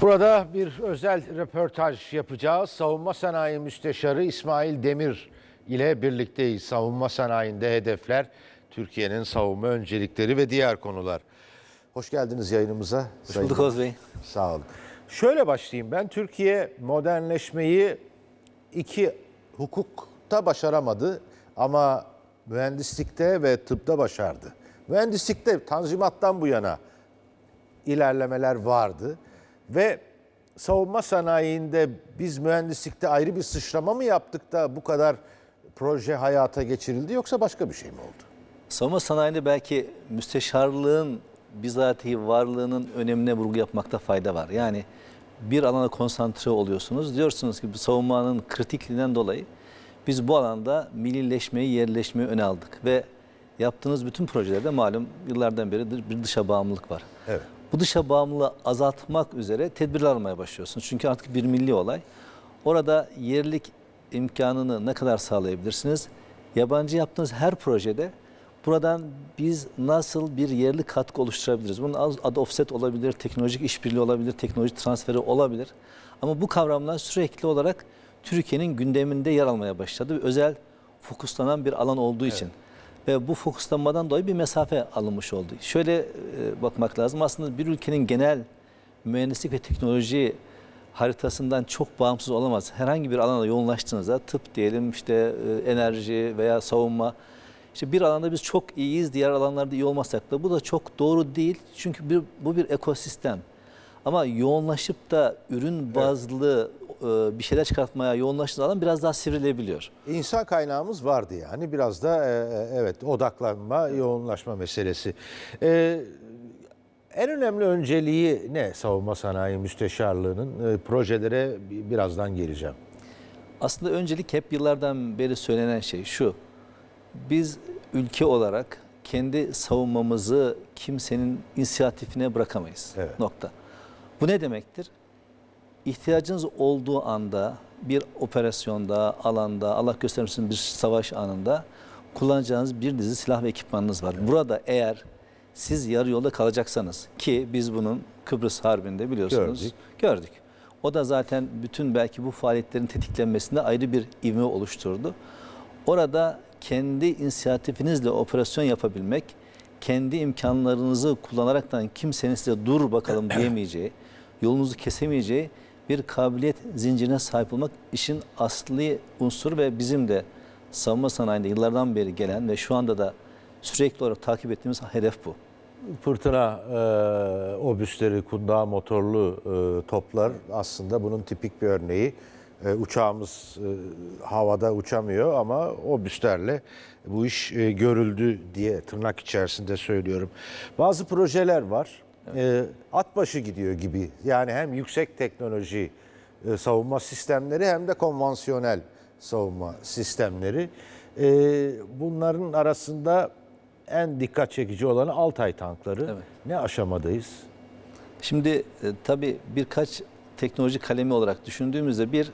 Burada bir özel röportaj yapacağız. Savunma Sanayi Müsteşarı İsmail Demir ile birlikteyiz. Savunma sanayinde hedefler, Türkiye'nin savunma öncelikleri ve diğer konular. Hoş geldiniz yayınımıza. Hoş bulduk Oğuz Bey. Sağ olun. Şöyle başlayayım ben. Türkiye modernleşmeyi iki hukukta başaramadı ama mühendislikte ve tıpta başardı. Mühendislikte tanzimattan bu yana ilerlemeler vardı ve savunma sanayinde biz mühendislikte ayrı bir sıçrama mı yaptık da bu kadar proje hayata geçirildi yoksa başka bir şey mi oldu? Savunma sanayinde belki müsteşarlığın bizatihi varlığının önemine vurgu yapmakta fayda var. Yani bir alana konsantre oluyorsunuz. Diyorsunuz ki bu savunmanın kritikliğinden dolayı biz bu alanda millileşmeyi, yerleşmeyi öne aldık. Ve yaptığınız bütün projelerde malum yıllardan beri bir dışa bağımlılık var. Evet. Bu dışa bağımlılığı azaltmak üzere tedbirler almaya başlıyorsunuz. Çünkü artık bir milli olay. Orada yerlik imkanını ne kadar sağlayabilirsiniz? Yabancı yaptığınız her projede buradan biz nasıl bir yerli katkı oluşturabiliriz? Bunun adı offset olabilir, teknolojik işbirliği olabilir, teknoloji transferi olabilir. Ama bu kavramlar sürekli olarak Türkiye'nin gündeminde yer almaya başladı. Özel fokuslanan bir alan olduğu için. Ve bu fokuslanmadan dolayı bir mesafe alınmış oldu. Şöyle e, bakmak lazım. Aslında bir ülkenin genel mühendislik ve teknoloji haritasından çok bağımsız olamaz. Herhangi bir alana yoğunlaştığınızda tıp diyelim işte e, enerji veya savunma işte bir alanda biz çok iyiyiz, diğer alanlarda iyi olmasak da bu da çok doğru değil. Çünkü bir, bu bir ekosistem. Ama yoğunlaşıp da ürün bazlı e, bir şeyler çıkartmaya yoğunlaştığı alan biraz daha sivrilebiliyor. İnsan kaynağımız vardı yani biraz da e, e, evet odaklanma, yoğunlaşma meselesi. E, en önemli önceliği ne savunma sanayi müsteşarlığının? E, projelere bi- birazdan geleceğim. Aslında öncelik hep yıllardan beri söylenen şey şu. Biz ülke olarak kendi savunmamızı kimsenin inisiyatifine bırakamayız. Evet. Nokta. Bu ne demektir? İhtiyacınız olduğu anda bir operasyonda, alanda, Allah göstermesin bir savaş anında kullanacağınız bir dizi silah ve ekipmanınız var. Burada eğer siz yarı yolda kalacaksanız ki biz bunun Kıbrıs Harbi'nde biliyorsunuz Gördük. gördük. O da zaten bütün belki bu faaliyetlerin tetiklenmesinde ayrı bir ivme oluşturdu. Orada kendi inisiyatifinizle operasyon yapabilmek, kendi imkanlarınızı kullanaraktan kimsenin size dur bakalım diyemeyeceği, yolunuzu kesemeyeceği bir kabiliyet zincirine sahip olmak işin asli unsuru ve bizim de savunma sanayinde yıllardan beri gelen ve şu anda da sürekli olarak takip ettiğimiz hedef bu. Fırtına e, obüsleri, kundağı motorlu e, toplar aslında bunun tipik bir örneği. E, uçağımız e, havada uçamıyor ama obüslerle bu iş e, görüldü diye tırnak içerisinde söylüyorum. Bazı projeler var. E, at başı gidiyor gibi. Yani hem yüksek teknoloji e, savunma sistemleri hem de konvansiyonel savunma sistemleri. E, bunların arasında en dikkat çekici olanı Altay tankları. Evet. Ne aşamadayız? Şimdi e, tabii birkaç teknoloji kalemi olarak düşündüğümüzde bir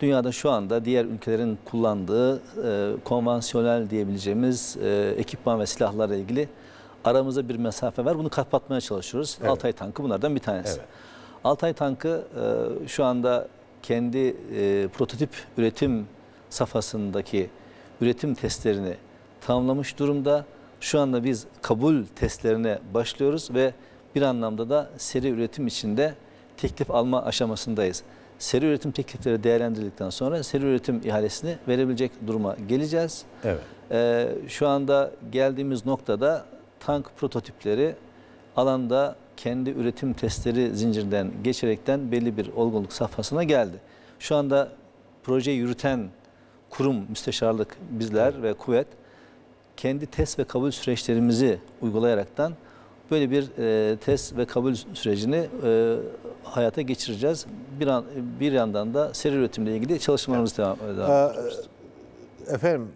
dünyada şu anda diğer ülkelerin kullandığı e, konvansiyonel diyebileceğimiz e, ekipman ve silahlarla ilgili aramızda bir mesafe var. Bunu kapatmaya çalışıyoruz. Evet. Altay tankı bunlardan bir tanesi. Evet. Altay tankı e, şu anda kendi e, prototip üretim safhasındaki üretim testlerini tamamlamış durumda. Şu anda biz kabul testlerine başlıyoruz ve bir anlamda da seri üretim içinde teklif alma aşamasındayız. Seri üretim teklifleri değerlendirildikten sonra seri üretim ihalesini verebilecek duruma geleceğiz. Evet. Ee, şu anda geldiğimiz noktada tank prototipleri alanda kendi üretim testleri zincirinden geçerekten belli bir olgunluk safhasına geldi. Şu anda projeyi yürüten kurum, müsteşarlık bizler ve kuvvet kendi test ve kabul süreçlerimizi uygulayaraktan böyle bir e, test ve kabul sürecini e, hayata geçireceğiz. Bir an, bir yandan da seri üretimle ilgili çalışmalarımız devam, devam ediyoruz. efendim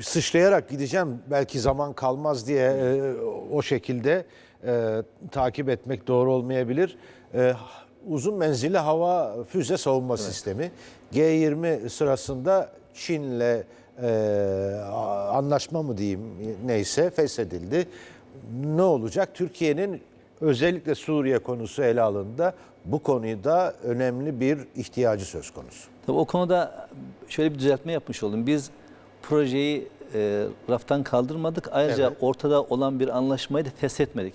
sıçrayarak gideceğim belki zaman kalmaz diye e, o şekilde e, takip etmek doğru olmayabilir. E, uzun menzilli hava füze savunma sistemi G20 sırasında Çin'le e, anlaşma mı diyeyim neyse feshedildi. Ne olacak? Türkiye'nin özellikle Suriye konusu ele alındığında bu konuda önemli bir ihtiyacı söz konusu. Tabii o konuda şöyle bir düzeltme yapmış oldum. Biz projeyi e, raftan kaldırmadık. Ayrıca Evet. ortada olan bir anlaşmayı da feshetmedik.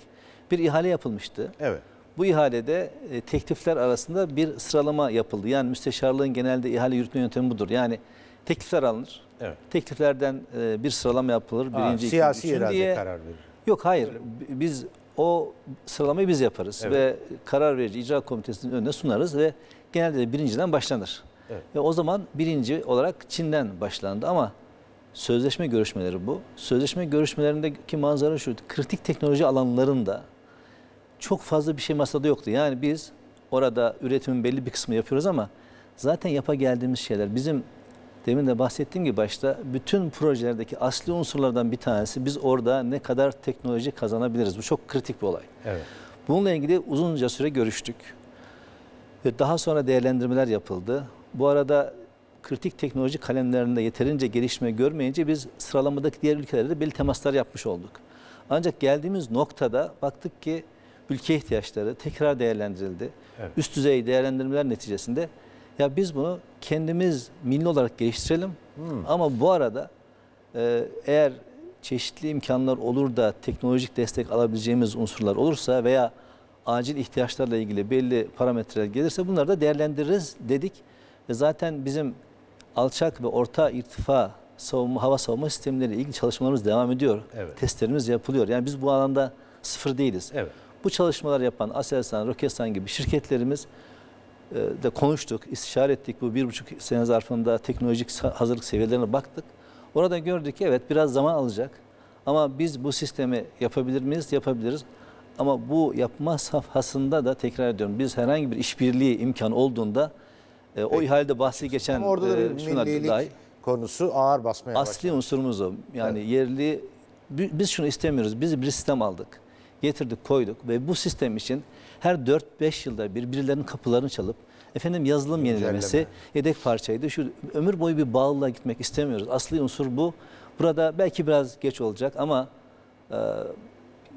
Bir ihale yapılmıştı. Evet. Bu ihalede e, teklifler arasında bir sıralama yapıldı. Yani müsteşarlığın genelde ihale yürütme yöntemi budur. Yani teklifler alınır. Evet. Tekliflerden e, bir sıralama yapılır. Aa, Birinci, ikinci, siyasi üçüncü irade diye. karar verir. Yok hayır. B- Biz o sıralamayı biz yaparız Evet. ve karar verici icra komitesinin önüne sunarız ve genelde de birinciden başlanır. Evet. Ve o zaman birinci olarak Çin'den başlandı ama sözleşme görüşmeleri bu. Sözleşme görüşmelerindeki manzara şu. Kritik teknoloji alanlarında çok fazla bir şey masada yoktu. Yani biz orada üretimin belli bir kısmı yapıyoruz ama zaten yapa geldiğimiz şeyler bizim demin de bahsettiğim gibi başta bütün projelerdeki asli unsurlardan bir tanesi biz orada ne kadar teknoloji kazanabiliriz. Bu çok kritik bir olay. Evet. Bununla ilgili uzunca süre görüştük. Ve daha sonra değerlendirmeler yapıldı. Bu arada kritik teknoloji kalemlerinde yeterince gelişme görmeyince biz sıralamadaki diğer ülkelere de belli temaslar yapmış olduk. Ancak geldiğimiz noktada baktık ki ülke ihtiyaçları tekrar değerlendirildi. Evet. Üst düzey değerlendirmeler neticesinde ya biz bunu kendimiz milli olarak geliştirelim. Ama bu arada e, eğer çeşitli imkanlar olur da teknolojik destek alabileceğimiz unsurlar olursa veya acil ihtiyaçlarla ilgili belli parametreler gelirse bunları da değerlendiririz dedik. Ve zaten bizim alçak ve orta irtifa savunma, hava savunma sistemleriyle ilgili çalışmalarımız devam ediyor. Evet. Testlerimiz yapılıyor. Yani biz bu alanda sıfır değiliz. Evet. Bu çalışmalar yapan Aselsan, Roketsan gibi şirketlerimiz e, de konuştuk, istişare ettik. Bu bir buçuk sene zarfında teknolojik hazırlık seviyelerine baktık. Orada gördük ki evet biraz zaman alacak. Ama biz bu sistemi yapabilir miyiz? Yapabiliriz. Ama bu yapma safhasında da tekrar ediyorum biz herhangi bir işbirliği imkan olduğunda e, o Peki. ihalede bahsi geçen Ama orada da e, bir şunlar millilik dahi konusu ağır basmaya başladı. asli unsurumuz o. Yani yerli bi- biz şunu istemiyoruz. Biz bir sistem aldık. Getirdik, koyduk ve bu sistem için her 4-5 yılda bir birilerinin kapılarını çalıp efendim yazılım yenilemesi, Güncelleme. yedek parçaydı. Şu ömür boyu bir bağlılığa gitmek istemiyoruz. Asli unsur bu. Burada belki biraz geç olacak ama e,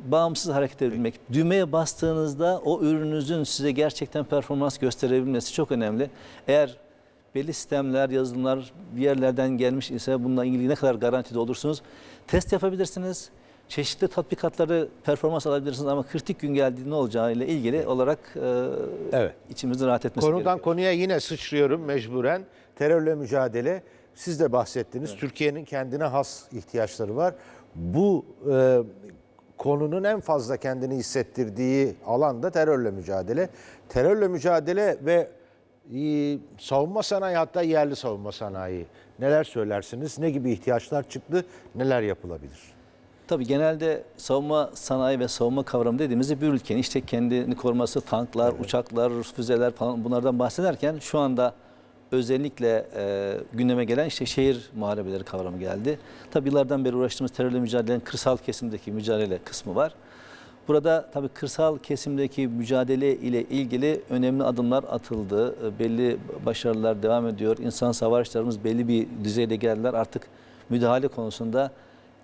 bağımsız hareket edebilmek. Düğmeye bastığınızda o ürününüzün size gerçekten performans gösterebilmesi çok önemli. Eğer belli sistemler, yazılımlar bir yerlerden gelmiş ise bununla ilgili ne kadar garantide olursunuz. Test yapabilirsiniz. Çeşitli tatbikatları performans alabilirsiniz ama kritik gün geldiğinde ne olacağı ile ilgili olarak e, Evet. içimizin rahat etmesi Konudan gerekiyor. konuya yine sıçrıyorum mecburen. Terörle mücadele. Siz de bahsettiniz. Türkiye'nin kendine has ihtiyaçları var. Bu e, konunun en fazla kendini hissettirdiği alan da terörle mücadele. Terörle mücadele ve e, savunma sanayi hatta yerli savunma sanayi. Neler söylersiniz? Ne gibi ihtiyaçlar çıktı? Neler yapılabilir? Tabii genelde savunma sanayi ve savunma kavramı dediğimizde bir ülkenin işte kendini koruması, tanklar, uçaklar, füzeler falan bunlardan bahsederken şu anda özellikle e, gündeme gelen işte şehir muharebeleri kavramı geldi. Tabii yıllardan beri uğraştığımız terörle mücadelenin kırsal kesimdeki mücadele kısmı var. Burada tabii kırsal kesimdeki mücadele ile ilgili önemli adımlar atıldı. E, Belli başarılar devam ediyor. İnsan savaşlarımız belli bir düzeyde geldiler. Artık müdahale konusunda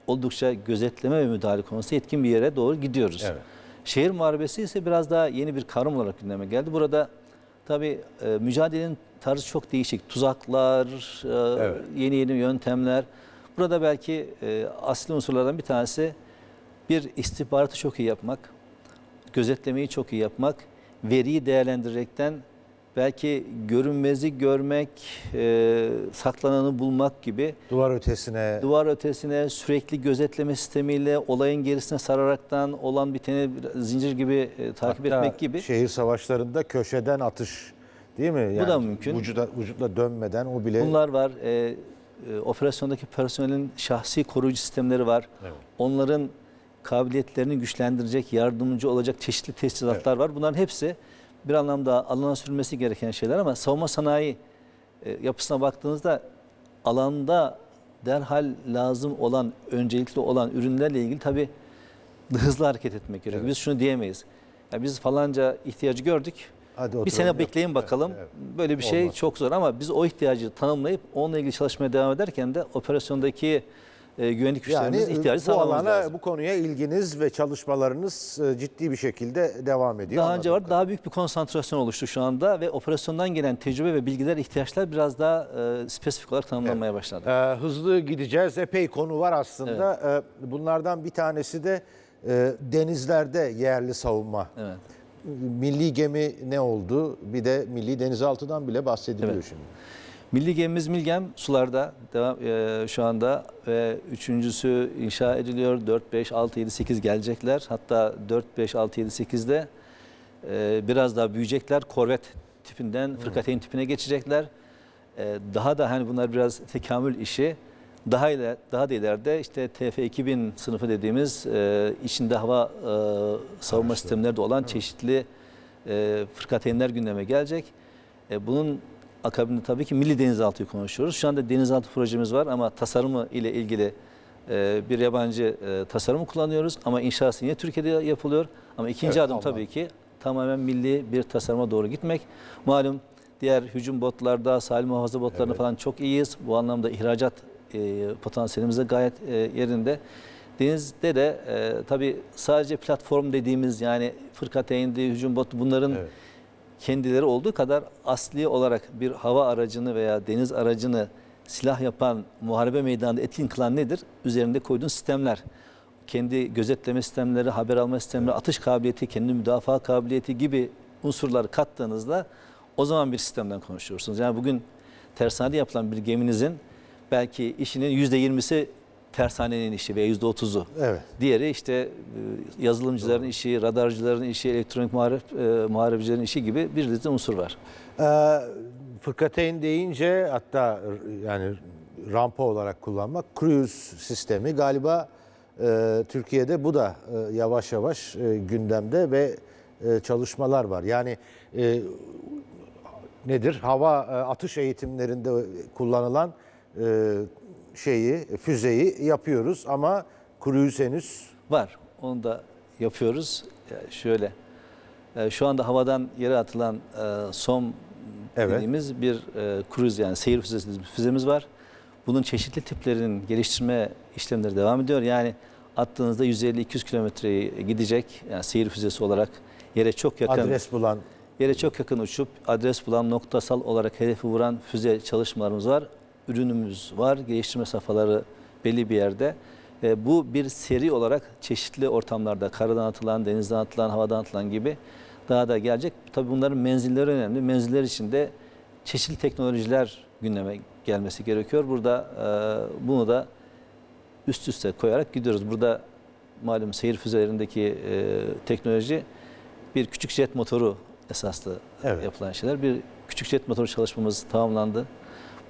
oldukça gözetleme ve müdahale konusunda etkin bir yere doğru gidiyoruz. Evet. Şehir muharebesi ise biraz daha yeni bir kavram olarak gündeme geldi. Burada tabii e, mücadelenin tarzı çok değişik. Tuzaklar, e, Evet. yeni yeni yöntemler. Burada belki e, asli unsurlardan bir tanesi bir istihbaratı çok iyi yapmak, gözetlemeyi çok iyi yapmak, veriyi değerlendirerekten belki görünmezi görmek, e, saklananı bulmak gibi Duvar ötesine duvar ötesine sürekli gözetleme sistemiyle olayın gerisine sararaktan olan biteni zincir gibi e, takip Hatta etmek gibi. Şehir savaşlarında köşeden atış değil mi? Yani da mümkün. Vücuda, vücutla dönmeden o bile Bunlar var. E, e, operasyondaki personelin şahsi koruyucu sistemleri var. Evet. Onların kabiliyetlerini güçlendirecek, yardımcı olacak çeşitli teçhizatlar var. Bunların hepsi bir anlamda alana sürülmesi gereken şeyler ama savunma sanayi e, yapısına baktığınızda alanda derhal lazım olan, öncelikli olan ürünlerle ilgili tabii hızlı hareket etmek gerekiyor. Evet. Biz şunu diyemeyiz. Ya biz falanca ihtiyacı gördük. Hadi Bir sene bekleyin bakalım. Evet, Böyle bir şey Olmaz. çok zor ama biz o ihtiyacı tanımlayıp onunla ilgili çalışmaya devam ederken de operasyondaki e, güvenlik Yani güçlerimiz ihtiyacı sağlamamız alana, lazım. bu konuya ilginiz ve çalışmalarınız e, ciddi bir şekilde devam ediyor. Daha önce var daha büyük bir konsantrasyon oluştu şu anda ve operasyondan gelen tecrübe ve bilgiler ihtiyaçlar biraz daha e, spesifik olarak tanımlanmaya başladı. Ee, hızlı gideceğiz. Epey konu var aslında. Ee, bunlardan bir tanesi de e, denizlerde yerli savunma. Evet. Milli gemi ne oldu? Bir de milli denizaltıdan bile bahsediliyor Evet. şimdi. Milli gemimiz Milgem sularda devam e, şu anda ve üçüncüsü inşa ediliyor. 4, 5, 6, 7, 8 gelecekler. Hatta 4, 5, 6, 7, 8'de e, biraz daha büyüyecekler. Korvet tipinden fırkateyn tipine geçecekler. E, daha da hani bunlar biraz tekamül işi. Daha iler, daha da ileride işte TF2000 sınıfı dediğimiz e, içinde hava e, savunma sistemleri de olan çeşitli e, fırkateynler gündeme gelecek. E, bunun akabinde tabii ki milli denizaltıyı konuşuyoruz. Şu anda denizaltı projemiz var ama tasarımı ile ilgili e, bir yabancı e, tasarımı kullanıyoruz. Ama inşası yine Türkiye'de yapılıyor. Ama ikinci Evet, adım Alman. tabii ki tamamen milli bir tasarıma doğru gitmek. Malum diğer hücum botlarda, sahil muhafaza botlarında Evet. falan çok iyiyiz. Bu anlamda ihracat e, potansiyelimiz de gayet e, yerinde. Denizde de e, tabii sadece platform dediğimiz yani fırkateyndi, hücum botu bunların Evet. Kendileri olduğu kadar asli olarak bir hava aracını veya deniz aracını silah yapan, muharebe meydanında etkin kılan nedir? Üzerinde koyduğun sistemler. Kendi gözetleme sistemleri, haber alma sistemleri, atış kabiliyeti, kendi müdafaa kabiliyeti gibi unsurları kattığınızda o zaman bir sistemden konuşuyorsunuz. Yani bugün tersanede yapılan bir geminizin belki işinin %20'si tersanenin işi veya %30'u. Evet. Diğeri işte e, yazılımcıların işi, radarcıların işi, elektronik muharep, e, muharebecilerin işi gibi bir dizi unsur var. Ee, fırkateyn deyince hatta yani rampa olarak kullanmak cruise sistemi galiba e, Türkiye'de bu da e, yavaş yavaş e, gündemde ve e, çalışmalar var. Yani e, nedir? Hava e, atış eğitimlerinde kullanılan e, şeyi, füzeyi yapıyoruz ama cruise henüz Var. Onu da yapıyoruz. Yani şöyle. e, Şu anda havadan yere atılan e, SOM Evet. dediğimiz bir e, cruise yani seyir füzesi füzemiz var. Bunun çeşitli tiplerinin geliştirme işlemleri devam ediyor. Yani attığınızda 150-200 kilometreyi gidecek yani seyir füzesi olarak yere çok yakın adres bulan Yere çok yakın uçup adres bulan noktasal olarak hedefi vuran füze çalışmalarımız var. Ürünümüz var. Geliştirme safhaları belli bir yerde. E, bu bir seri olarak çeşitli ortamlarda karadan atılan, denizden atılan, havadan atılan gibi daha da gelecek. Tabii bunların menzilleri önemli. Menziller içinde çeşitli teknolojiler gündeme gelmesi gerekiyor. Burada e, bunu da üst üste koyarak gidiyoruz. Burada malum seyir füzelerindeki e, teknoloji bir küçük jet motoru esaslı Evet. yapılan şeyler. Bir küçük jet motoru çalışmamız tamamlandı.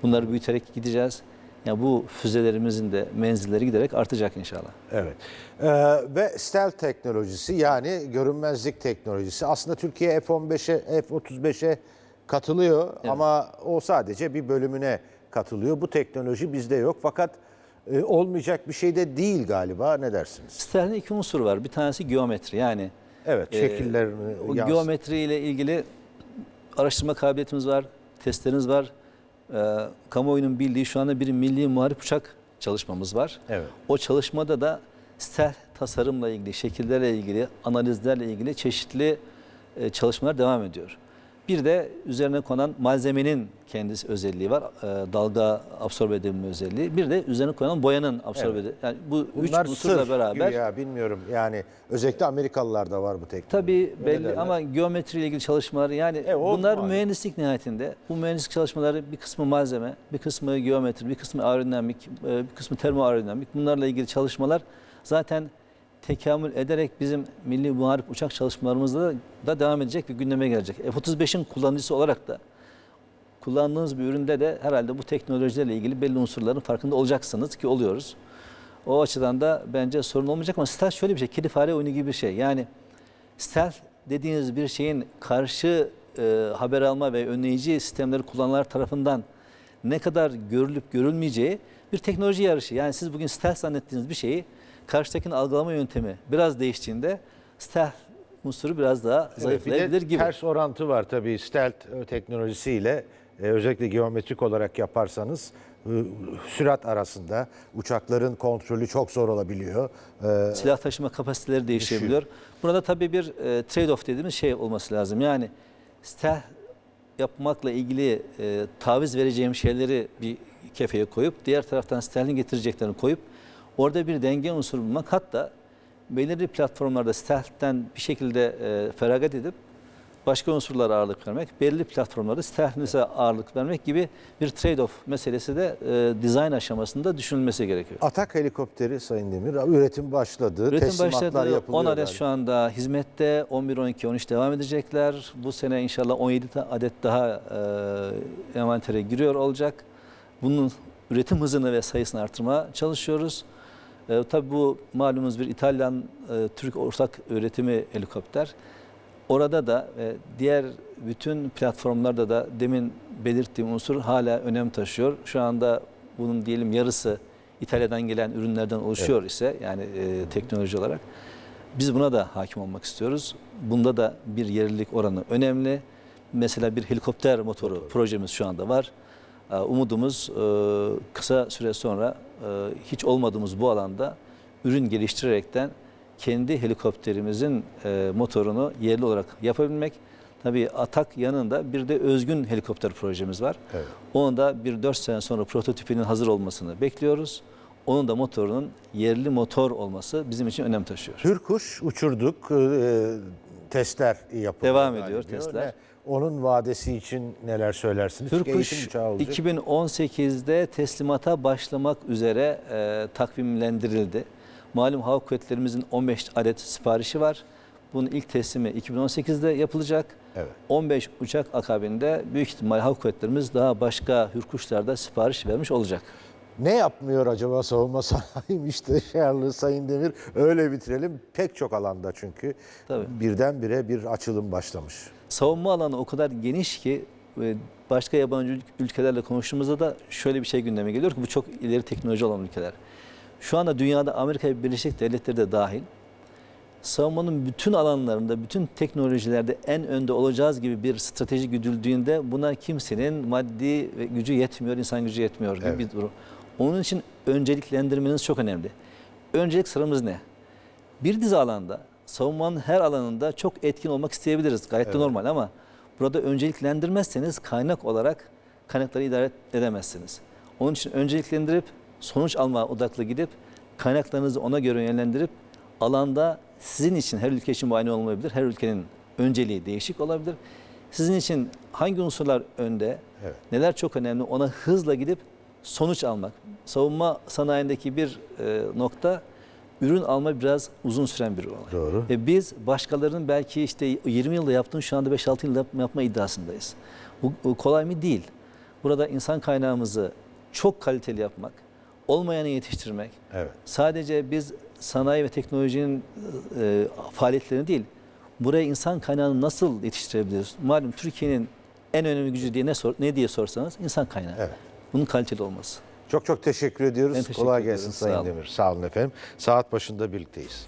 Bunları büyüterek gideceğiz. Yani bu füzelerimizin de menzilleri giderek artacak inşallah. Evet. Ee, ve stealth teknolojisi yani görünmezlik teknolojisi. Aslında Türkiye F-15'e, F-35'e katılıyor ama o sadece bir bölümüne katılıyor. Bu teknoloji bizde yok fakat e, olmayacak bir şey de değil galiba. Ne dersiniz? Stealth'in iki unsur var. Bir tanesi geometri. Yani Evet, e, şekillerini o yans- geometri ile ilgili araştırma kabiliyetimiz var, testlerimiz var. Ee, kamuoyunun bildiği şu anda bir milli muharip uçak çalışmamız var. Evet. O çalışmada da stealth tasarımla ilgili, şekillerle ilgili, analizlerle ilgili çeşitli e, çalışmalar devam ediyor. Bir de üzerine konan malzemenin kendisi özelliği var. E, dalga absorbe edilme özelliği. Bir de üzerine konan boyanın absorbe Evet. Yani bu Bunlar üç unsurla beraber ya bilmiyorum. Yani özellikle Amerikalılarda var bu teknoloji. Tabii Öyle belli derler. ama geometriyle ilgili çalışmalar yani E, bunlar malum. mühendislik nihayetinde. Bu mühendislik çalışmaları bir kısmı malzeme, bir kısmı geometri, bir kısmı aerodinamik, e, bir kısmı termoaerodinamik. Bunlarla ilgili çalışmalar zaten tekamül ederek bizim milli muharip uçak çalışmalarımızda da, devam edecek ve gündeme gelecek. F-35'in kullanıcısı olarak da kullandığınız bir üründe de herhalde bu teknolojilerle ilgili belli unsurların farkında olacaksınız ki oluyoruz. O açıdan da bence sorun olmayacak ama stealth şöyle bir şey, kedi fare oyunu gibi bir şey. Yani stealth dediğiniz bir şeyin karşı e, haber alma ve önleyici sistemleri kullananlar tarafından ne kadar görülüp görülmeyeceği bir teknoloji yarışı. Yani siz bugün stealth zannettiğiniz bir şeyi karşıdakinin algılama yöntemi biraz değiştiğinde stealth unsuru biraz daha Evet, bir zayıflayabilir gibi. ters orantı var tabii stealth teknolojisiyle e, özellikle geometrik olarak yaparsanız e, sürat arasında uçakların kontrolü çok zor olabiliyor. E, silah taşıma kapasiteleri değişebiliyor. Burada tabii bir e, trade-off dediğimiz şey olması lazım. Yani stealth yapmakla ilgili e, taviz vereceğim şeyleri bir kefeye koyup diğer taraftan stealth'in getireceklerini koyup orada bir denge unsuru bulmak hatta belirli platformlarda stealth'ten bir şekilde e, feragat edip başka unsurlara ağırlık vermek, belirli platformlarda stealth'inize ağırlık vermek gibi bir trade-off meselesi de e, dizayn aşamasında düşünülmesi gerekiyor. Atak helikopteri Sayın Demir üretim başladı. Üretim teslimatlar başladı. yapılıyor 10 adet galiba. şu anda hizmette. 11, 12, 13 devam edecekler. Bu sene inşallah 17 ta- adet daha e, envantere giriyor olacak. Bunun üretim hızını ve sayısını artırmaya çalışıyoruz. E, tabii bu malumunuz bir İtalyan e, Türk ortak üretimi helikopter. Orada da e, diğer bütün platformlarda da demin belirttiğim unsur hala önem taşıyor. Şu anda bunun diyelim yarısı İtalya'dan gelen ürünlerden oluşuyor ise yani e, teknoloji olarak biz buna da hakim olmak istiyoruz. Bunda da bir yerlilik oranı önemli. Mesela bir helikopter motoru projemiz şu anda var. E, Umudumuz e, kısa süre sonra e, hiç olmadığımız bu alanda ürün geliştirerekten kendi helikopterimizin e, motorunu yerli olarak yapabilmek. Tabii Atak yanında bir de özgün helikopter projemiz var. Evet. Onun da bir 4 sene sonra prototipinin hazır olmasını bekliyoruz. Onun da motorunun yerli motor olması bizim için önem taşıyor. Hürkuş uçurduk. e, testler yapılıyor. Devam ediyor testler. Ne- Onun vadesi için neler söylersiniz? Olacak. 2018'de teslimata başlamak üzere e, takvimlendirildi. Malum hava kuvvetlerimizin 15 adet siparişi var. Bunun ilk teslimi 2018'de yapılacak. Evet. 15 uçak akabinde büyük ihtimal hava kuvvetlerimiz daha başka hürkuşlarda sipariş vermiş olacak. Ne yapmıyor acaba savunma sanayi müsteşarlığı Sayın Demir? Öyle bitirelim. Pek çok alanda çünkü Tabii. birdenbire bir açılım başlamış. Savunma alanı o kadar geniş ki e, başka yabancı ülkelerle konuştuğumuzda da şöyle bir şey gündeme geliyor ki bu çok ileri teknoloji olan ülkeler. Şu anda dünyada Amerika Birleşik Devletleri de dahil savunmanın bütün alanlarında, bütün teknolojilerde en önde olacağız gibi bir strateji güdüldüğünde buna kimsenin maddi ve gücü yetmiyor, insan gücü yetmiyor gibi Evet. bir durum. Onun için önceliklendirmeniz çok önemli. Öncelik sıramız ne? Bir dizi alanda, savunmanın her alanında çok etkin olmak isteyebiliriz. Gayet de Evet. normal ama burada önceliklendirmezseniz kaynak olarak kaynakları idare edemezsiniz. Onun için önceliklendirip sonuç alma odaklı gidip kaynaklarınızı ona göre yönlendirip alanda sizin için her ülke için bu aynı olmayabilir. Her ülkenin önceliği değişik olabilir. Sizin için hangi unsurlar önde, Evet. neler çok önemli ona hızla gidip sonuç almak. Savunma sanayindeki bir e, nokta ürün alma biraz uzun süren bir olay. Doğru. Ve biz başkalarının belki işte 20 yılda yaptığını şu anda 5-6 yılda yap- yapma iddiasındayız. Bu, bu kolay mı? Değil. Burada insan kaynağımızı çok kaliteli yapmak, olmayanı yetiştirmek, Evet. sadece biz sanayi ve teknolojinin e, faaliyetlerini değil, buraya insan kaynağını nasıl yetiştirebiliriz? Malum Türkiye'nin en önemli gücü diye ne, sor, ne diye sorsanız insan kaynağı. Evet. Bunun kaliteli olması. Çok çok teşekkür ediyoruz. Teşekkür Kolay gelsin ederim. Sayın Sağ. Demir. Sağ olun efendim. Saat başında birlikteyiz.